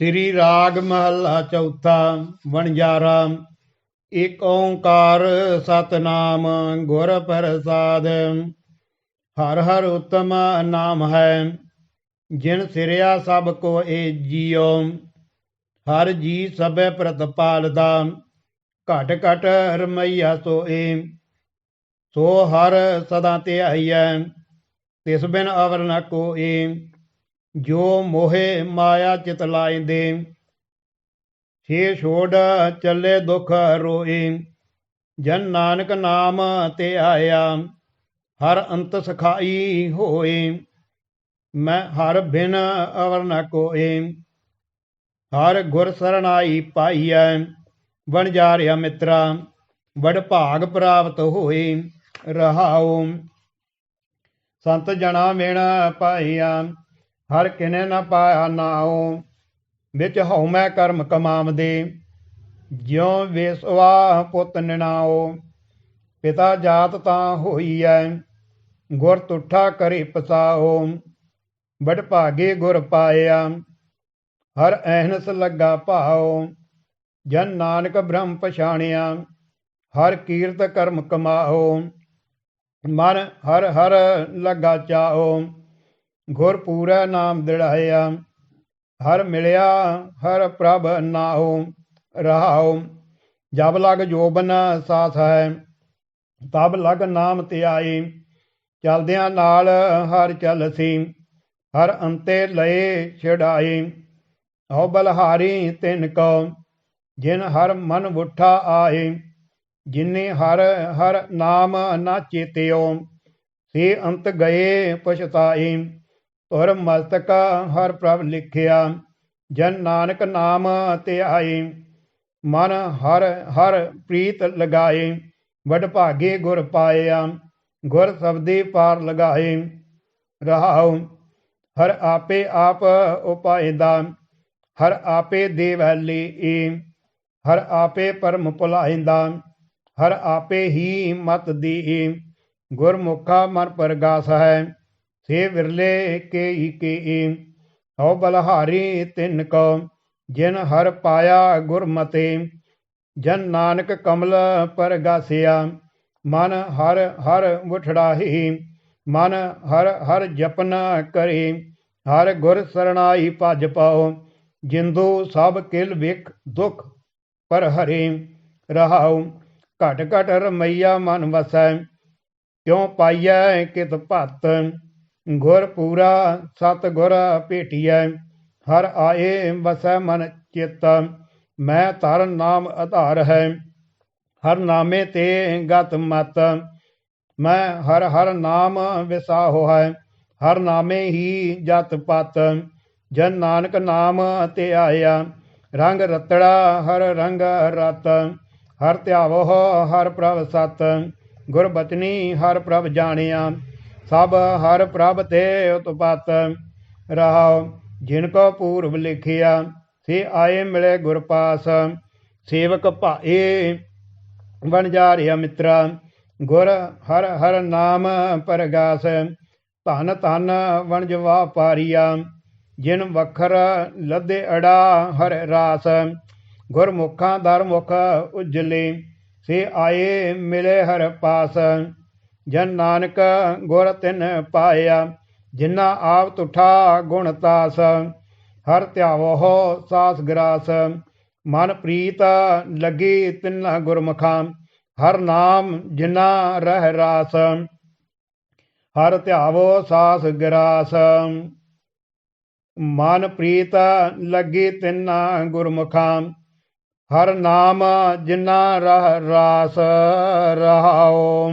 ਸ੍ਰੀ ਰਾਗ ਮਹੱਲਾ ਚੌਥਾ, ਵਣਜਾਰਾ। ਏਕ ਓੰਕਾਰ ਸਤਨਾਮ ਗੁਰ ਪ੍ਰਸਾਦ। ਹਰ ਹਰ ਉਤਮ ਨਾਮ ਹੈ, ਜਿਨ ਸਿਰਿਆ ਸਭ ਕੋ ਏ ਜੀਉ। ਹਰ ਜੀ ਸਭੈ ਪ੍ਰਤਪਾਲਦਾ ਘਟ ਘਟ ਰਮਈਆ ਸੋਏ। ਸੋ ਹਰ ਸਦਾ ਤੇ ਧਿਆਈਐ, ਤਿਸ ਬਿਨ ਅਵਰ ਨ ਕੋਏ। ਜੋ ਮੋਹੇ ਮਾਇਆ ਚਿਤ ਲਾਇਂਦੇ, ਛੇ ਛੋੜ ਚੱਲੇ ਦੁਖ ਰੋਏ। ਜਨ ਨਾਨਕ ਨਾਮ ਤੇ ਆਇਆ, ਹਰ ਅੰਤ ਸਖਾਈ ਹੋਏ। ਮੈਂ ਹਰ ਬਿਨ ਅਵਰ ਨ ਕੋਏ, ਹਰ ਗੁਰ ਸਰਣਾਈ ਪਾਈਐ। ਬਣ ਜਾ ਰਿਆ ਮਿੱਤਰਾ, ਵਡ ਭਾਗ ਪ੍ਰਾਪਤ ਹੋਏ, ਰਹਾਉ। ਸੰਤ ਜਣਾ ਮੇਣ ਪਾਈਆ ਹਰ ਕਿਨੇ ਨ ਪਾਇਆ ਨਾਉ ਵਿੱਚ ਹਉ ਮੈਂ ਕਰਮ ਕਮਾਵਦੇ। ਜਿਉ ਵੇਸਵਾ ਪੁੱਤ ਨਿਣਾਓ, ਪਿਤਾ ਜਾਤ ਤਾਂ ਹੋਈ ਐ ਗੁਰ ਤੁਠਾ ਕਰੇ ਪਸਾਓ। ਬੜ ਭਾਗੇ ਗੁਰ ਪਾਇਆ, ਹਰ ਐਹਨਸ ਲੱਗਾ ਭਾਉ। ਜਨ ਨਾਨਕ ਬ੍ਰਹਮ ਪਛਾਣਿਆ, ਹਰ ਕੀਰਤ ਕਰਮ ਕਮਾਓ। ਮਨ ਹਰ ਹਰ ਲੱਗਾ ਚਾਓ। ਗੁਰ ਪੂਰਾ ਨਾਮ ਦਿੜਾਇਆ। ਹਰ ਮਿਲਿਆ, ਹਰ ਪ੍ਰਭ ਨਾਉ, ਰਹਾਉ। ਜਬ ਲਗ ਜੋਬਨ ਸਾਥ ਹੈ, ਤਬ ਲਗ ਨਾਮ ਧਿਆਈ। ਚਲਦਿਆਂ ਨਾਲ ਹਰ ਚਲਸੀ, ਹਰ ਅੰਤੇ ਲਏ ਛਡਾਈ। ਹਉ ਬਲਹਾਰੀ ਤਿਨ ਕੋ ਜਿਨ ਹਰ ਮਨ ਉਠਾ ਆਏ। ਜਿਨੇ ਹਰ ਹਰ ਨਾਮ ਨਾ ਚੇਤਿਓ, ਸੇ ਅੰਤ ਗਏ ਪਛਤਾਏ ਤੁਰ ਮਸਤਕ ਹਰ ਪ੍ਰਭ ਲਿਖਿਆ, ਜਨ ਨਾਨਕ ਨਾਮ ਤੇ ਆਏ। ਮਨ ਹਰ ਹਰ ਪ੍ਰੀਤ ਲਗਾਏ, ਵਡ ਭਾਗੇ ਗੁਰ ਪਾਇਆ, ਗੁਰ ਸਬਦੇ ਪਾਰ ਲਗਾਏ। ਰਹਾਉ, ਹਰ ਆਪੇ ਆਪ ਉਪਾਏ ਦਾ ਹਰ ਆਪੇ ਦੇਵਲੀ ਏ। ਹਰ ਆਪੇ ਪਰਮ ਭੁਲਾਇੰਦਾ, ਹਰ ਆਪੇ ਹੀ ਮਤ ਦੀ ਗੁਰਮੁਖਾ ਮਨ ਪ੍ਰਗਾਸ ਹੈ ਸੇ ਵਿਰਲੇ ਕੇ ਹੀ ਹਉ ਬਲਹਾਰੀ ਤਿਨ ਕੋ, ਜਿਨ ਹਰ ਪਾਇਆ ਗੁਰਮਤੇ। ਜਨ ਨਾਨਕ ਕਮਲ ਪਰਗਾਸਿਆ ਮਨ ਹਰ ਹਰ ਉਠੜਾਹੀ ਮਨ ਹਰ ਹਰ ਜਪਨ ਕਰੇ। ਹਰ ਗੁਰ ਸਰਣਾਈ ਭਜ ਪਾਓ, ਜਿੰਦੂ ਸਭ ਕਿਲ ਵਿਖ ਦੁਖ ਪਰ ਹਰੇ। ਰਹਾਉ, ਘਟ ਘਟ ਰਮਈਆ ਮਨ ਵਸੈ, ਕਿਉ ਪਾਈਐ ਕਿਤ ਭਤ? ਗੁਰ ਪੂਰਾ ਸਤ ਗੁਰ ਭੇਟੀਐ, ਹਰ ਆਏ ਵਸੈ ਮਨ ਚਿਤ, ਮੈਂ ਧਰ ਨਾਮ ਆਧਾਰ ਹੈ, ਹਰ ਨਾਮੇ ਤੇ ਗਤ ਮਤ, ਮੈਂ ਹਰ ਹਰ ਨਾਮ ਵਿਸਾਹੋ ਹੈ, ਹਰ ਨਾਮੇ ਹੀ ਜਤ ਪਤ, ਜਨ ਨਾਨਕ ਨਾਮ ਤੇ ਆਇਆ, ਰੰਗ ਰਤੜਾ ਹਰ ਰੰਗ ਰਤ, ਹਰ ਧਿਆਵੋ ਹਰ ਪ੍ਰਭ ਸਤ, ਗੁਰ ਬਚਨੀ ਹਰ ਪ੍ਰਭ ਜਾਣਿਆ ਸਭ ਹਰ ਪ੍ਰਭ ਤੇ ਉਤਪਤ ਰਹਾਉ, ਜਿਨ ਕੋ ਪੂਰਬ ਲਿਖਿਆ, ਸੇ ਆਏ ਮਿਲੇ ਗੁਰ ਪਾਸ। ਸੇਵਕ ਭਾਏ ਵਣਜਾਰਿਆ ਜਾ ਮਿੱਤਰਾ, ਗੁਰ ਹਰ ਹਰ ਨਾਮ ਪਰਗਾਸ। ਧਨ ਧਨ ਵਣਜਵਾ ਪਾਰੀਆ ਜਿਨ ਵਖਰ ਲੱਦੇ ਅੜਾ ਹਰ ਰਾਸ। ਗੁਰਮੁਖਾਂ ਦਰ ਮੁਖ ਉਜਲੇ, ਸੇ ਆਏ ਮਿਲੇ ਹਰ ਪਾਸ। ਜਨ ਨਾਨਕ ਗੁਰ ਤਿਨ ਪਾਇਆ ਜਿਨਾ ਆਪ ਤੁਠਾ ਗੁਣ ਤਾਸ, ਹਰ ਧਿਆਵੋ ਸਾਸ ਗਰਾਸ, ਮਨ ਪ੍ਰੀਤ ਲੱਗੀ ਤਿੰਨਾ ਗੁਰਮੁਖਾਂ, ਹਰ ਨਾਮ ਜਿਨਾ ਰਹਿ ਰਾਸ, ਹਰ ਧਿਆਵੋ ਸਾਸ ਗਰਾਸ। ਮਨ ਪ੍ਰੀਤ ਲੱਗੀ ਤਿੰਨਾ ਗੁਰਮੁਖਾਂ, ਹਰ ਨਾਮ ਜਿਨਾ ਰਹ ਰਾਸ, ਰਹਾਉ।